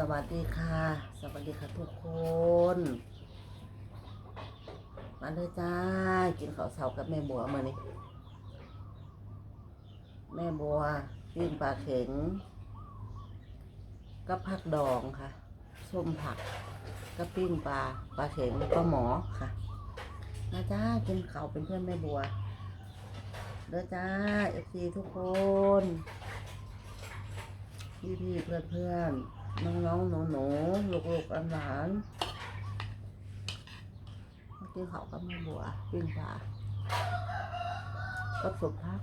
สวัสดีค่ะ สวัสดีค่ะทุกคน มาเลยจ้า กินข้าวเช้ากับแม่บัวมานี่แม่บัวปิ้งปลาเข็งกับผักดองค่ะ ส้มผักกับปิ้งปลาปลาเข็งปลาหมอค่ะ มาจ้า กินข้าวเป็นเพื่อนแม่บัวเด้อจ้าเอฟซีทุกคนพี่พี่เพื่อนเพื่อ น้องน้องหนูหลูกลูกอันหลานมากินข้ากับแม่บัวปิ้งปลาก็สุกพั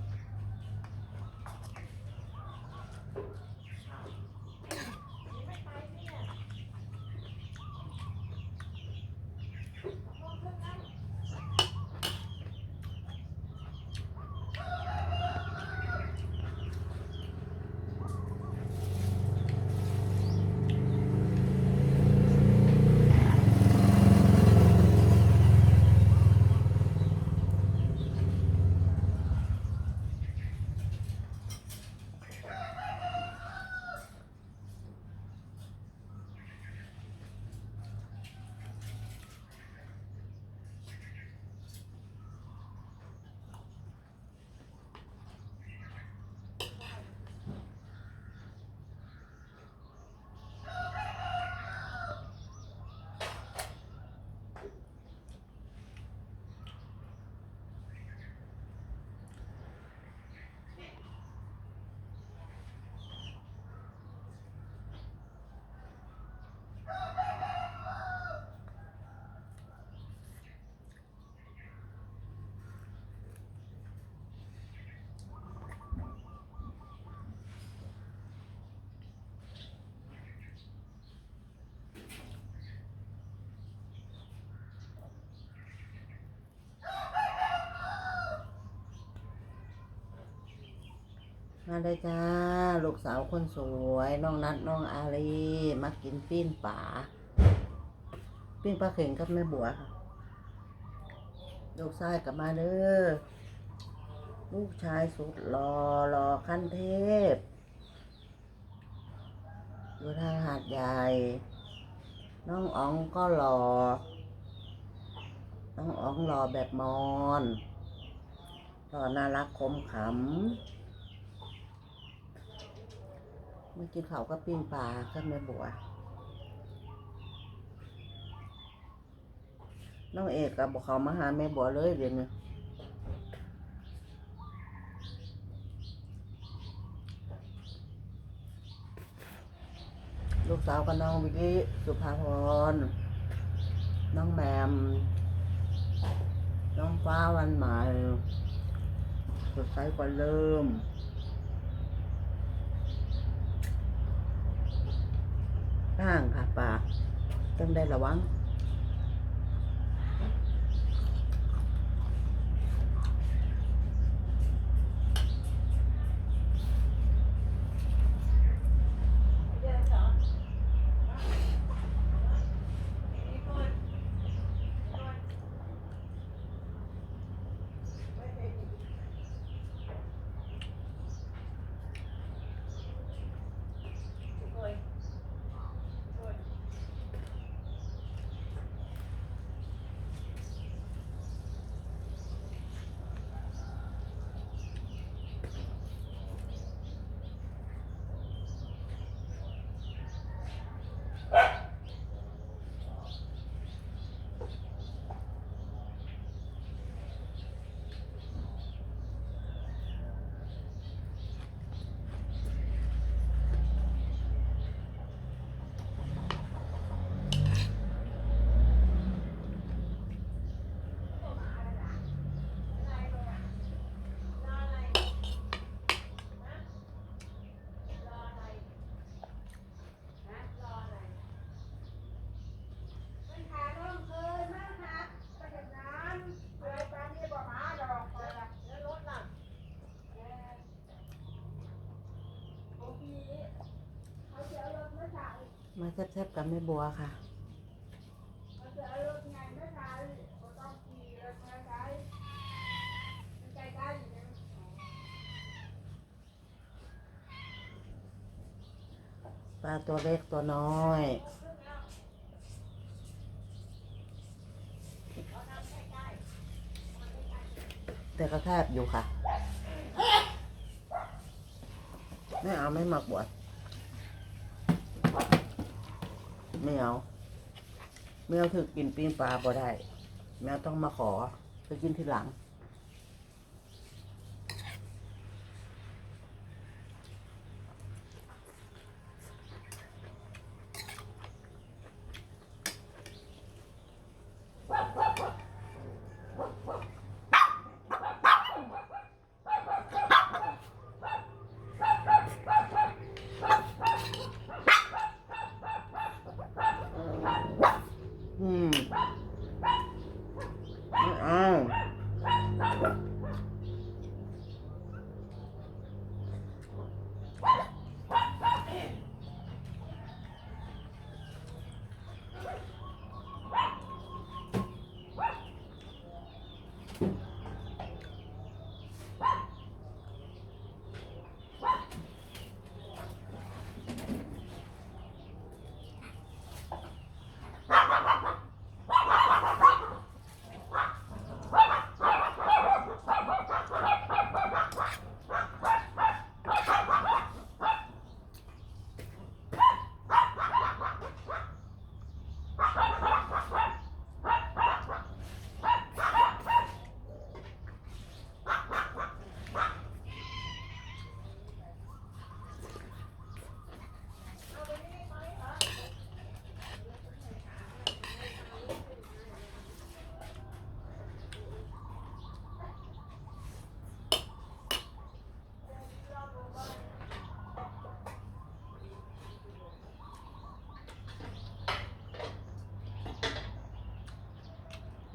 มาเลยจ้า ลูกสาวคนสวย น้องนัดน้องอารีมากินปิ้งป่า ปิ้งปลาเข่งกับแม่บัวค่ะ ลูกชายกลับมาเด้อ ลูกชายสุดรอรอขั้นเทพ อยู่ทางหาดใหญ่ น้องอ๋องก็รอ น้องอ๋องรอแบบมอนรอน่ารักคมขำ มื่อกินข้าก็ปิ้งปลาก็แม่บัวน้องเอกกับบอกเขามาหาแม่บัวเลยเดี๋ยวนี้ลูกสาวกับน้องวิกิสุภาพร น้องแหมม น้องฟ้าวันใหม่สดใสกว่าเริ่ม ทางค่ะป่าต้องได้ระวัง แซ่บๆกับแม่บัวค่ะปลาตัวเล็กตัวน้อยแต่ก็แทบอยู่ค่ะ ไม่เอาไม่หมักบวช ไม่เอาไม่เอาถือกินปีนปลาบ่ได้ แมวต้องมาขอไปกินทีหลัง อืมไม่เอา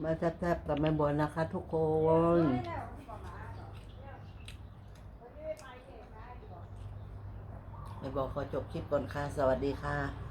มาแซ่บๆกับแม่บัวนะคะทุกคน แม่บัวขอจบคลิปก่อนค่ะ สวัสดีค่ะ